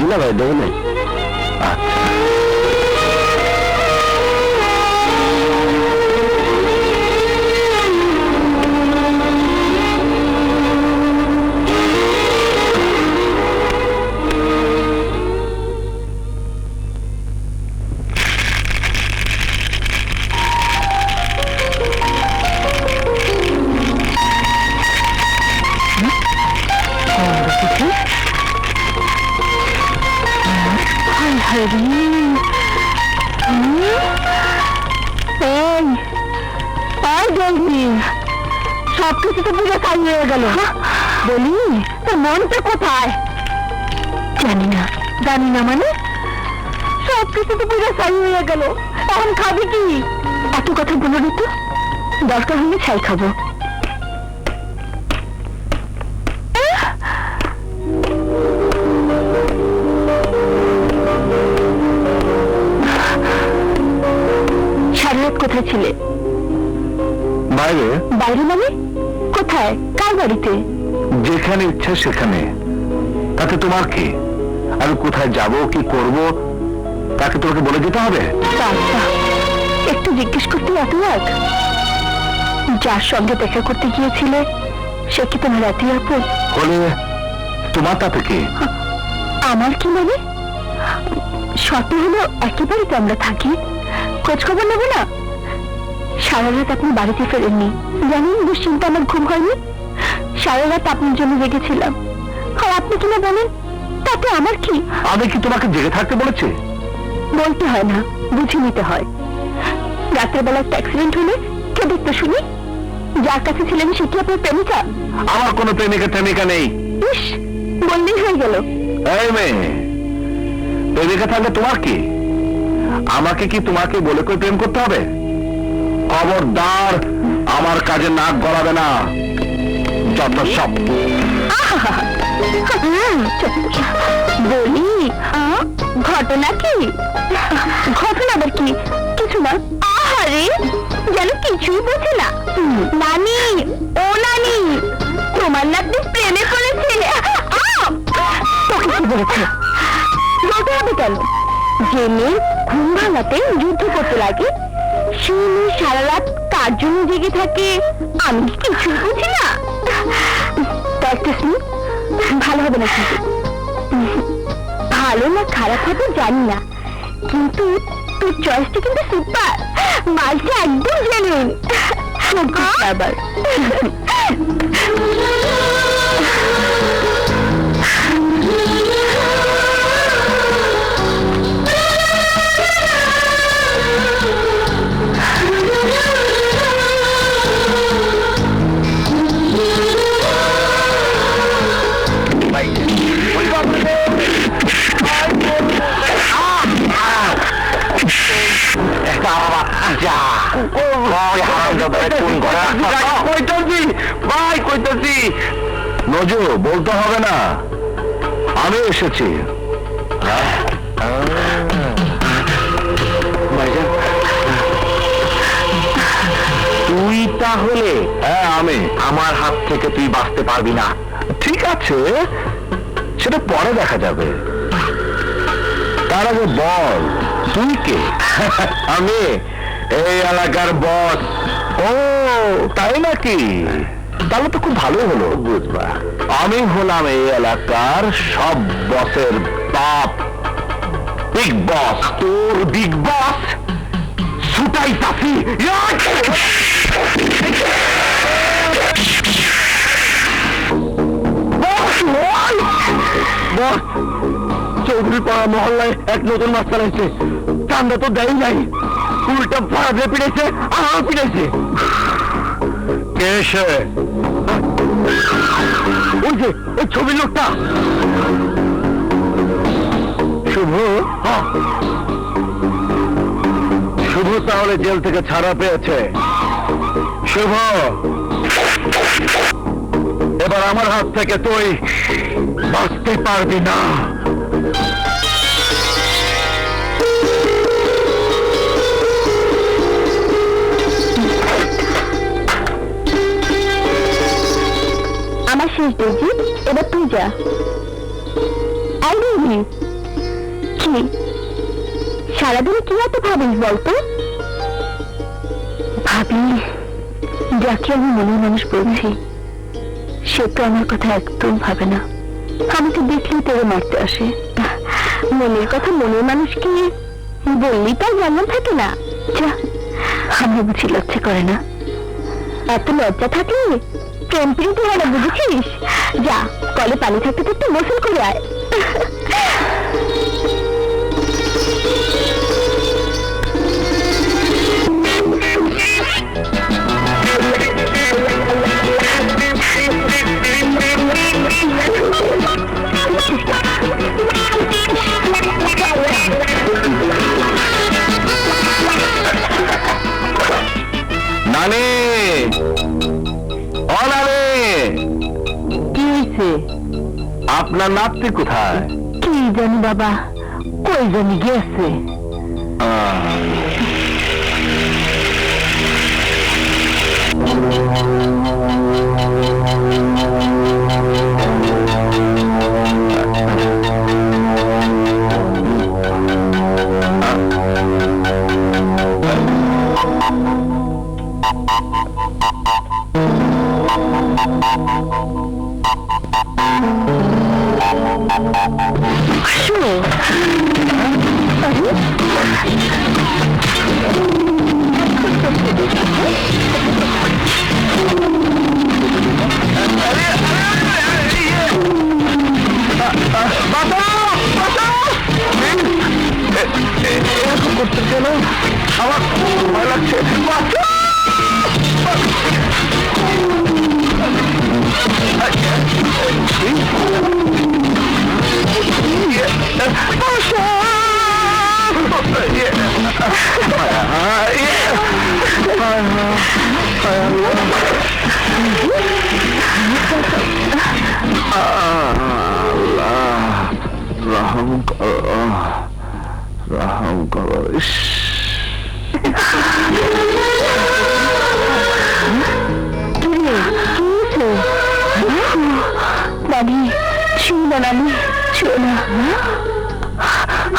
না ভাই দেবো না কিছু তো পুরো কাজ হয়ে গেল। বলি, তোর মনটা কোথায়? জানি না জানি না মানে? সব কিছু তো বুঝে ছাই হয়ে গেল। এখন খাবি কি? এত কথা বলো না তো। দরকার হলে ছাই খাব। কোথায়? কার বাড়িতে? যেখানে ইচ্ছা সেখানে। তাতে তোমার কি? আমি কোথায় যাব কি করব? তাকে তোমাকে বলে দিতে হবে? একটু জিজ্ঞেস করতে এত যার সঙ্গে দেখা করতে গিয়েছিলে সে কি তোমার আপন? হলে তোমার তাতে কি? আমার কি মানে? শর্ত হলো একেবারে তো আমরা থাকি। খোঁজ খবর নেব না? সারা রাত আপনি বাড়িতে ফেরেননি। জানেন দুশ্চিন্তা আমার ঘুম হয়নি। সারা রাত আপনার জন্য জেগেছিলাম। আর আপনি কিনা বলেন? তাতে আমার কি? আমি কি তোমাকে জেগে থাকতে বলেছি? বলতে হয় না বুঝে নিতে হয়। রাতের বেলা একটা অ্যাক্সিডেন্ট হলে কে দেখতে শুনি? যার কাছে ছিলেন সে কি আপনার প্রেমিকা? আমার কোনো প্রেমিকা প্রেমিকা নেই। ইস বললেই হয়ে গেল। এই মেয়ে প্রেমিকা থাকলে তোমার কি? আমাকে কি তোমাকে বলে করে প্রেম করতে হবে? খবরদার, আমার কাজে নাক গলাবে না। যত সব। বলি ঘটনা কি? ঘটনা আবার কি? কিছু না। আহারে, যেন কিছুই না। নানি, ও নানি, তোমার নাতনি প্রেমে পড়েছে! তোকে বলেছে? বলতে হবে কেন? যে মেয়ে ঘুম ভাঙাতে যুদ্ধ করতে লাগে সেই মেয়ে সারা রাত কার জন্য জেগে থাকে? আমি কি কিছু বুঝি না। প্র্যাকটিস ভালো হবে না কিন্তু। ভালো না খারাপ হবে জানি না। কিন্তু তোর চয়েসটা কিন্তু সুপার মালটা একদম জেনুইন আবার নজু, বলতে হবে না। আমি এসেছি। তুই তাহলে হ্যাঁ আমি। আমার হাত থেকে তুই বাঁচতে পারবি না। ঠিক আছে, সেটা পরে দেখা যাবে। তার আগে বল, তুই কে? আমি, এই এলাকার বস ও, তাই নাকি? তাহলে তো খুব ভালো হলো। বুঝবা আমি হলাম এই এলাকার সব বসের বাপ। বিগ বস তোর বিগ বস সুটাই তাফি চৌধুরী পাড়া মহল্লায় এক নতুন মাস্টার আছে চান্দা তো দেয় নাই। উল্টা ভাড়া দিয়ে পিড়েছে আমার পিড়েছে কে সে ওই যে ওই ছবির লোকটা। শুভ? হ্যাঁ। শুভ তাহলে জেল থেকে ছাড়া পেয়েছে। শুভ! এবার আমার হাত থেকে তুই বাঁচতে পারবি না। আমার শেষ এবার তুই যা। এই ডিউটি কি? সারাদিন কি এত ভাবিস বলতো? ভাবি, যাকে আমি মনের মানুষ বলছি, সে তো আমার কথা একদম ভাবে না। আমাকে দেখলেই তেরে মারতে আসে। মনের কথা মনের মানুষকে বললেই তার জানা থাকে না। যা, আমি বুঝি লজ্জা করে না। এত লজ্জা থাকলে প্রীতি হয় না বুঝেছিস? যা কলে পানি থাকতে থাকতে গোসল করে আয়। নানি আপনার নাতনি কোথায়? কি জানি বাবা কই জানি গেছে। আহ, শুন না নানি না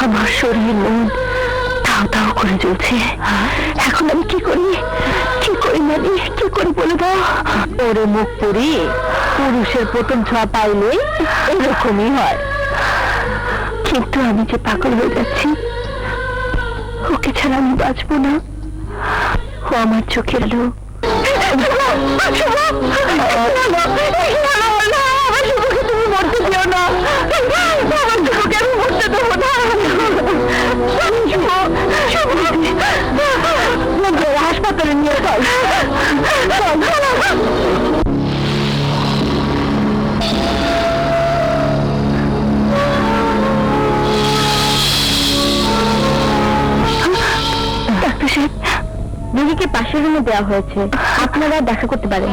আমার শরীর মন তাও তাও করে চলছে এখন আমি কি করি কি করি নানি কি করি বলে দাও ওরে মুখ পুরি পুরুষের প্রথম ছোঁয়া পাইলে এরকমই হয় কিন্তু আমি যে পাগল হয়ে যাচ্ছি ওকে ছাড়া আমি বাঁচবো না ও আমার চোখের আলো দিও না। আমার শুভকে আমি মরতে দেবো না। হাসপাতালে নিয়ে চল রোগীকে পাশের রুমে দেওয়া হয়েছে। আপনারা দেখা করতে পারেন।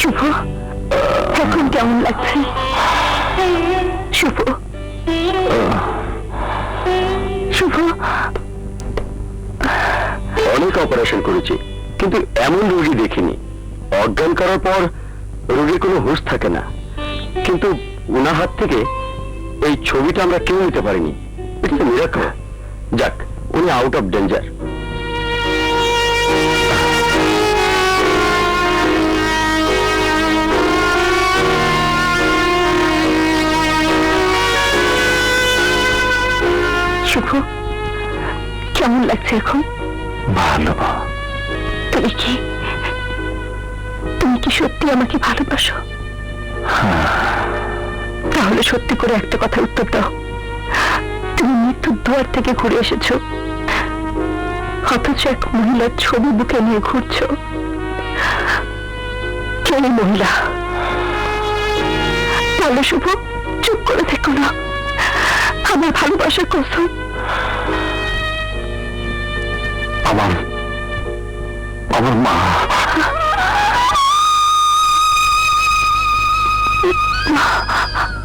শুভ, এখন কেমন লাগছে? শুভ। শুভ। অনেক অপারেশন করেছি, কিন্তু এমন রোগী দেখিনি। অজ্ঞান করার পর রোগীর কোনো হুঁশ থাকে না। কিন্তু ওনার হাত থেকে এই ছবিটা আমরা কেউ নিতে পারিনি। এটা মিরাকল যাক, উনি আউট অফ ডেঞ্জার শুভ। কেমন লাগছে এখন? ভালো। তুমি কি? তুমি কি সত্যি আমাকে ভালোবাসো? তাহলে সত্যি করে একটা কথা উত্তর দাও। তুমি মৃত্যুর দুয়ার থেকে ঘুরে এসেছ। অথচ এক মহিলার ছবি বুকে নিয়ে ঘুরছো। কে মহিলা? তাহলে শুভ চুপ করে থেকো না। আমার ভালোবাসার কসম আমার আমার মা। আশা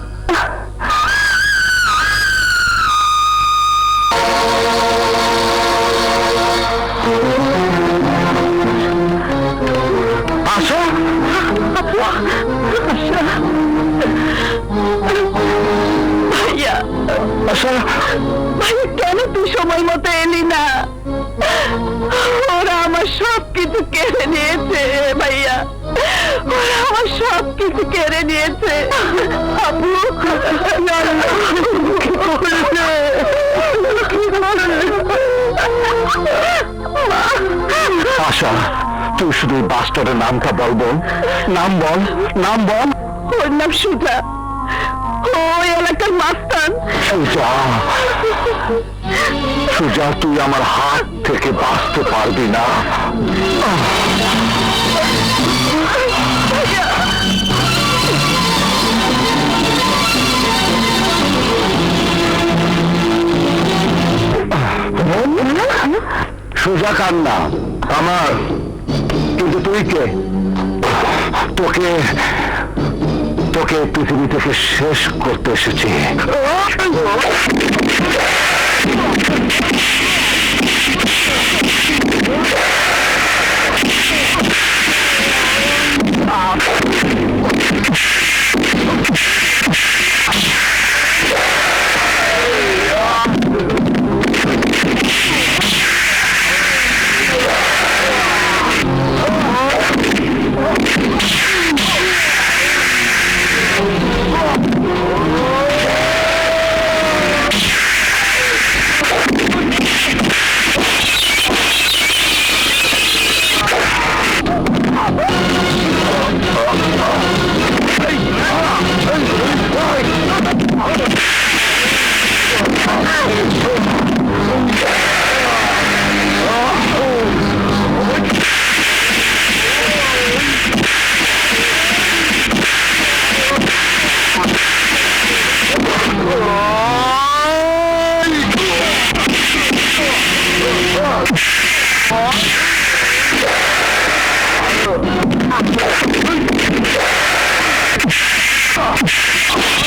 আমার সব কিছু কেড়ে নিয়েছে। আবু? আশা তুই শুধু এই বাসটার নামটা বল বল নাম বল নাম বল। ওর নাম সুজা। ওই এলাকার মাস্তান। সুজা সুজা তুই আমার হাত থেকে বাঁচতে পারবি না। সোজা না আমার। কিন্তু তুই কে? তোকে তোকে পৃথিবী থেকে শেষ করতে এসেছি।